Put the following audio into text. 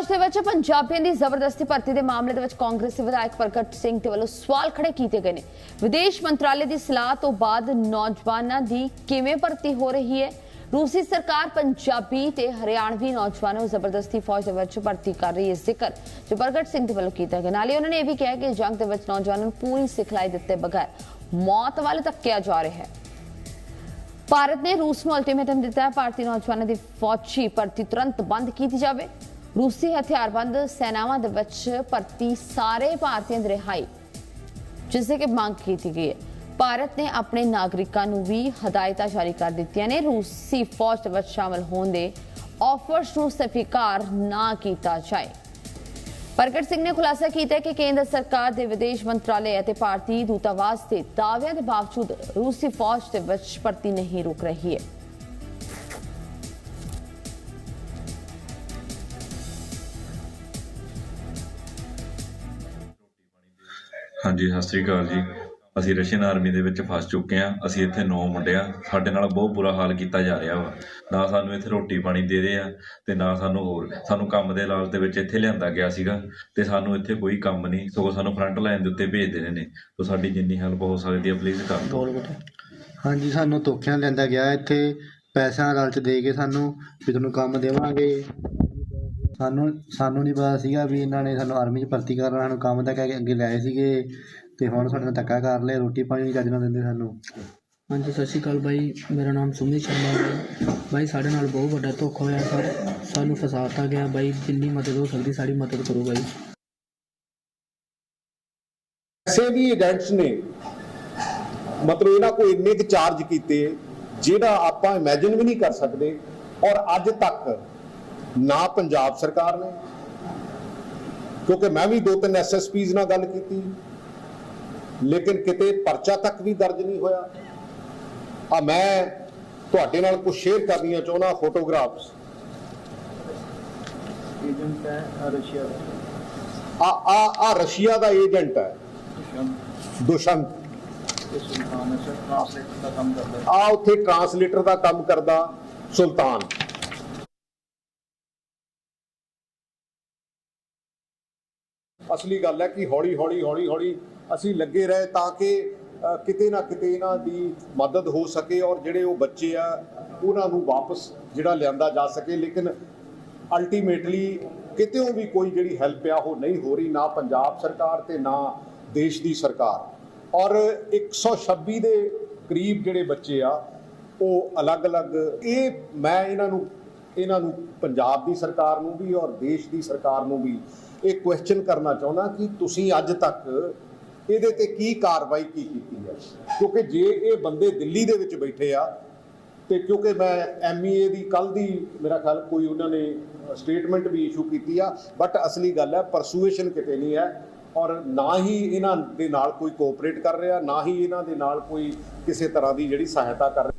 ਉਸ ਦੇ ਵਿੱਚ ਪੰਜਾਬੀਆਂ ਦੀ ਜ਼ਬਰਦਸਤੀ ਭਰਤੀ ਦੇ ਮਾਮਲੇ ਦੇ ਵਿੱਚ ਕਾਂਗਰਸੀ ਵਿਧਾਇਕ ਪ੍ਰਗਟ ਸਿੰਘ ਦੇ ਵੱਲੋਂ ਸਵਾਲ ਖੜੇ ਕੀਤੇ ਗਏ ਨੇ। ਵਿਦੇਸ਼ ਮੰਤਰਾਲੇ ਦੀ ਸਲਾਹ ਤੋਂ ਬਾਅਦ ਨੌਜਵਾਨਾਂ ਦੀ ਕਿਵੇਂ ਭਰਤੀ ਹੋ ਰਹੀ ਹੈ? ਰੂਸੀ ਸਰਕਾਰ ਪੰਜਾਬੀ ਤੇ ਹਰਿਆਣਵੀ ਨੌਜਵਾਨਾਂ ਨੂੰ ਜ਼ਬਰਦਸਤੀ ਫੌਜ ਦੇ ਵਿੱਚ ਭਰਤੀ ਕਰ ਰਹੀ ਹੈ, ਜ਼ਿਕਰ ਜੋ ਪ੍ਰਗਟ ਸਿੰਘ ਦੇ ਵੱਲੋਂ ਕੀਤਾ ਗਿਆ। ਨਾਲੇ ਉਹਨਾਂ ਨੇ ਇਹ ਵੀ ਕਿਹਾ ਕਿ ਜੰਗ ਦੇ ਵਿੱਚ ਨੌਜਵਾਨਾਂ ਨੂੰ ਪੂਰੀ ਸਿਖਲਾਈ ਦਿੱਤੇ ਬਗੈਰ ਮੌਤ ਵੱਲ ਧੱਕਿਆ ਜਾ ਰਿਹਾ ਹੈ। ਭਾਰਤ ਨੇ ਰੂਸ ਨੂੰ ਅਲਟੀਮੇਟਮ ਦਿੱਤਾ ਹੈ, ਭਾਰਤੀ ਨੌਜਵਾਨਾਂ ਦੀ ਫੌਜੀ ਭਰਤੀ ਤੁਰੰਤ ਬੰਦ ਕੀਤੀ ਜਾਵੇ। ਰੂਸੀ ਹਥਿਆਰਬੰਦ ਸੈਨਾਵਾਂ ਦੇ ਵਿੱਚ ਭਰਤੀ ਸਾਰੇ ਭਾਰਤੀਆਂ ਦੀ ਰਿਹਾਈ, ਜਿਸ ਦੀ ਕਿ ਮੰਗ ਕੀਤੀ ਗਈ ਹੈ। ਭਾਰਤ ਨੇ ਆਪਣੇ ਨਾਗਰਿਕਾਂ ਨੂੰ ਵੀ ਹਦਾਇਤਾਂ ਜਾਰੀ ਕਰ ਦਿੱਤੀਆਂ ਨੇ। ਰੂਸੀ ਫੌਜ ਦੇ ਵਿੱਚ ਸ਼ਾਮਲ ਹੋਣ ਦੇ ਆਫਰਸ ਨੂੰ ਸਵੀਕਾਰ ਨਾ ਕੀਤਾ ਜਾਏ। ਪ੍ਰਗਟ ਸਿੰਘ ਨੇ ਖੁਲਾਸਾ ਕੀਤਾ ਕਿ ਕੇਂਦਰ ਸਰਕਾਰ ਦੇ ਵਿਦੇਸ਼ ਮੰਤਰਾਲੇ ਅਤੇ ਭਾਰਤੀ ਦੂਤਾਵਾਸ ਦੇ ਦਾਅਵਿਆਂ ਦੇ ਬਾਵਜੂਦ ਰੂਸੀ ਫੌਜ ਦੇ ਵਿੱਚ ਭਰਤੀ ਨਹੀਂ ਰੁਕ ਰਹੀ ਹੈ। ਹਾਂਜੀ, ਸਤਿ ਸ੍ਰੀ ਅਕਾਲ ਜੀ। ਅਸੀਂ ਰਸ਼ੀਅਨ ਆਰਮੀ ਦੇ ਵਿੱਚ ਫਸ ਚੁੱਕੇ ਹਾਂ। ਅਸੀਂ ਇੱਥੇ ਨੌ ਮੁੰਡੇ ਆ ਸਾਡੇ ਨਾਲ ਬਹੁਤ ਬੁਰਾ ਹਾਲ ਕੀਤਾ ਜਾ ਰਿਹਾ ਵਾ। ਨਾ ਸਾਨੂੰ ਇੱਥੇ ਰੋਟੀ ਪਾਣੀ ਦੇ ਰਹੇ ਆ ਤੇ ਨਾ ਸਾਨੂੰ ਹੋਰ। ਸਾਨੂੰ ਕੰਮ ਦੇ ਲਾਲਚ ਦੇ ਵਿੱਚ ਇੱਥੇ ਲਿਆਂਦਾ ਗਿਆ ਸੀਗਾ ਤੇ ਸਾਨੂੰ ਇੱਥੇ ਕੋਈ ਕੰਮ ਨਹੀਂ। ਸਗੋਂ ਸਾਨੂੰ ਫਰੰਟ ਲਾਈਨ ਦੇ ਉੱਤੇ ਭੇਜ ਦੇਣੇ ਨੇ। ਤਾਂ ਸਾਡੀ ਜਿੰਨੀ ਹੈਲਪ ਹੋ ਸਕਦੀ ਹੈ ਪਲੀਜ਼ ਕਰ ਦਿਓ। ਹਾਂਜੀ, ਸਾਨੂੰ ਧੋਖਿਆਂ ਲੈਂਦਾ ਗਿਆ। ਇੱਥੇ ਪੈਸਿਆਂ ਲਾਲਚ ਦੇ ਕੇ ਸਾਨੂੰ ਵੀ ਤੁਹਾਨੂੰ ਕੰਮ ਦੇਵਾਂਗੇ। ਸਾਨੂੰ ਸਾਨੂੰ ਨਹੀਂ ਪਤਾ ਸੀਗਾ ਵੀ ਇਹਨਾਂ ਨੇ ਸਾਨੂੰ ਆਰਮੀ 'ਚ ਭਰਤੀ ਕਰਨਾ ਸਾਨੂੰ ਕੰਮ ਤਾਂ ਕਹਿ ਕੇ ਅੱਗੇ ਲਾਏ ਸੀਗੇ ਤੇ ਹੁਣ ਸਾਡੇ ਨਾਲ ਧੱਕਾ ਕਰ ਲਿਆ ਰੋਟੀ ਪਾਣੀ ਨਹੀਂ ਚੱਜ ਨਾਲ ਦਿੰਦੇ ਸਾਨੂੰ। ਹਾਂਜੀ ਸਤਿ ਸ਼੍ਰੀ ਅਕਾਲ ਬਾਈ ਮੇਰਾ ਨਾਮ ਸੁਮਿਤ ਸ਼ਰਮਾ ਹੈ ਬਾਈ। ਸਾਡੇ ਨਾਲ ਬਹੁਤ ਵੱਡਾ ਧੋਖਾ ਹੋਇਆ ਸਰ। ਸਾਨੂੰ ਫਸਾਤਾ ਗਿਆ ਬਾਈ ਜਿੰਨੀ ਮਦਦ ਹੋ ਸਕਦੀ ਸਾਡੀ ਮਦਦ ਕਰੋ ਬਾਈ। ਐਸੇ ਵੀ ਏਜੰਟਸ ਨੇ ਮਤਲਬ ਇਹਨਾਂ ਕੋਈ ਇੰਨੇ ਕੁ ਚਾਰਜ ਕੀਤੇ ਜਿਹੜਾ ਆਪਾਂ ਇਮੇਜਿਨ ਵੀ ਨਹੀਂ ਕਰ ਸਕਦੇ। ਔਰ ਅੱਜ ਤੱਕ ਨਾ ਪੰਜਾਬ ਸਰਕਾਰ ਨੇ ਕਿਉਂਕਿ ਮੈਂ ਵੀ ਦੋ ਤਿੰਨ ਐਸਐਸਪੀਜ਼ ਨਾਲ ਗੱਲ ਕੀਤੀ ਲੇਕਿਨ ਕਿਤੇ ਪਰਚਾ ਤੱਕ ਵੀ ਦਰਜ ਨਹੀਂ ਹੋਇਆ। ਆ ਮੈਂ ਤੁਹਾਡੇ ਨਾਲ ਕੁਝ ਸ਼ੇਅਰ ਕਰਨੀਆਂ ਚਾਹੁੰਦਾ ਫੋਟੋਗ੍ਰਾਫਸ ਏਜੰਟ ਹੈ ਰਸ਼ੀਆ ਦਾ। ਆ ਆ ਆ ਰਸ਼ੀਆ ਦਾ ਏਜੰਟ ਹੈ। ਦੁਸ਼ੰਤ। ਤੇ ਸੁਲਤਾਨ ਹੈ ਸਰ। ਟ੍ਰਾਂਸਲੇਟਰ ਦਾ ਕੰਮ ਕਰਦਾ ਹੈ। ਆ ਉੱਥੇ ਟਰਾਂਸਲੇਟਰ ਦਾ ਕੰਮ ਕਰਦਾ ਸੁਲਤਾਨ। ਅਸਲੀ ਗੱਲ ਹੈ ਕਿ ਹੌਲੀ ਹੌਲੀ ਹੌਲੀ ਹੌਲੀ ਅਸੀਂ ਲੱਗੇ ਰਹੇ ਤਾਂ ਕਿ ਕਿਤੇ ਨਾ ਕਿਤੇ ਇਹਨਾਂ ਦੀ ਮਦਦ ਹੋ ਸਕੇ ਔਰ ਜਿਹੜੇ ਉਹ ਬੱਚੇ ਆ, ਉਹਨਾਂ ਨੂੰ ਵਾਪਸ ਜਿਹੜਾ ਲਿਆਂਦਾ ਜਾ ਸਕੇ। ਲੇਕਿਨ ਅਲਟੀਮੇਟਲੀ ਕਿਤੇੋਂ ਵੀ ਕੋਈ ਜਿਹੜੀ ਹੈਲਪ ਆ, ਉਹ ਨਹੀਂ ਹੋ ਰਹੀ ਨਾ ਪੰਜਾਬ ਸਰਕਾਰ ਤੇ ਨਾ ਦੇਸ਼ ਦੀ ਸਰਕਾਰ। ਔਰ 126 ਦੇ ਕਰੀਬ ਜਿਹੜੇ ਬੱਚੇ ਆ, ਉਹ ਅਲੱਗ-ਅਲੱਗ, ਇਹ ਮੈਂ ਇਹਨਾਂ ਨੂੰ ਇਹਨਾਂ ਨੂੰ, ਪੰਜਾਬ ਦੀ ਸਰਕਾਰ ਨੂੰ ਵੀ ਔਰ ਦੇਸ਼ ਦੀ ਸਰਕਾਰ ਨੂੰ ਵੀ ਇਹ ਕੁਐਸਚਨ ਕਰਨਾ ਚਾਹੁੰਦਾ ਕਿ ਤੁਸੀਂ ਅੱਜ ਤੱਕ ਇਹਦੇ ਤੇ ਕੀ ਕਾਰਵਾਈ ਕੀ ਕੀਤੀ ਹੈ? ਕਿਉਂਕਿ ਜੇ ਇਹ ਬੰਦੇ ਦਿੱਲੀ ਦੇ ਵਿੱਚ ਬੈਠੇ ਆ, ਤੇ ਕਿਉਂਕਿ ਮੈਂ ਐਮਈਏ ਦੀ ਕੱਲ ਦੀ ਮੇਰਾ ਖਿਆਲ ਕੋਈ ਉਹਨਾਂ ਨੇ ਸਟੇਟਮੈਂਟ ਵੀ ਇਸ਼ੂ ਕੀਤੀ ਆ ਬਟ ਅਸਲੀ ਗੱਲ ਹੈ ਪਰਸੂਏਸ਼ਨ ਕਿਤੇ ਨਹੀਂ ਹੈ ਔਰ ਨਾ ਹੀ ਇਹਨਾਂ ਦੇ ਨਾਲ ਕੋਈ ਕੋਆਪਰੇਟ ਕਰ ਰਿਹਾ, ਨਾ ਹੀ ਇਹਨਾਂ ਦੇ ਨਾਲ ਕੋਈ ਕਿਸੇ ਤਰ੍ਹਾਂ ਦੀ ਜਿਹੜੀ ਸਹਾਇਤਾ ਕਰ ਰਿਹਾ